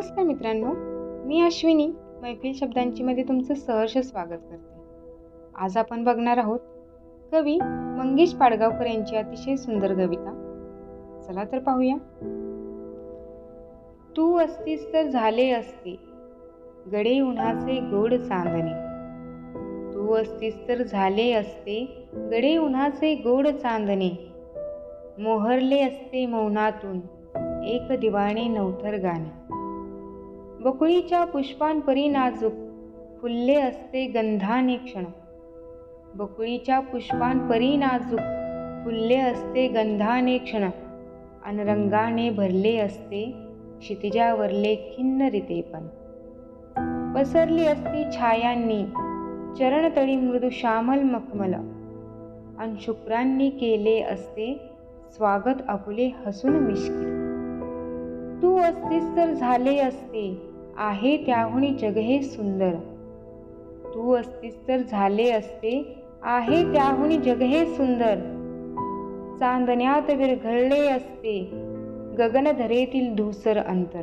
नमस्कार मित्रांनो मी अश्विनी मैफिल शब्दांची मध्ये तुमचं सहर्ष स्वागत करते. आज आपण बघणार आहोत कवी मंगेश पाडगावकर यांची अतिशय सुंदर कविता. चला तर पाहूया. तू असतीस तर झाले असते गडे उन्हाचे गोड चांदणे. तू असतीस तर झाले असते गडे उन्हाचे गोड चांदणे. मोहरले असते मौनातून एक दिवाणे नवथर गाणे. बकुळीच्या पुष्पांपरी नाजूक फुलले असते गंधाने क्षण. बकुळीच्या पुष्पांपरी नाजूक फुलले असते गंधाने क्षण. अनरंगाने भरले असते क्षितिजावरले खिन्न रितेपण पसरली असती छायांनी चरणतळी मृदू श्यामल मखमल. अन शुक्रांनी केले असते स्वागत आपुले हसून मिश्किल. तू असतीस तर झाले असते आहे त्याहून जग हे सुंदर. तू असतीस तर झाले असते आहे त्याहून जग हे सुंदर. चांदण्यात विरघळले असते गगनधरेतील धूसर अंतर.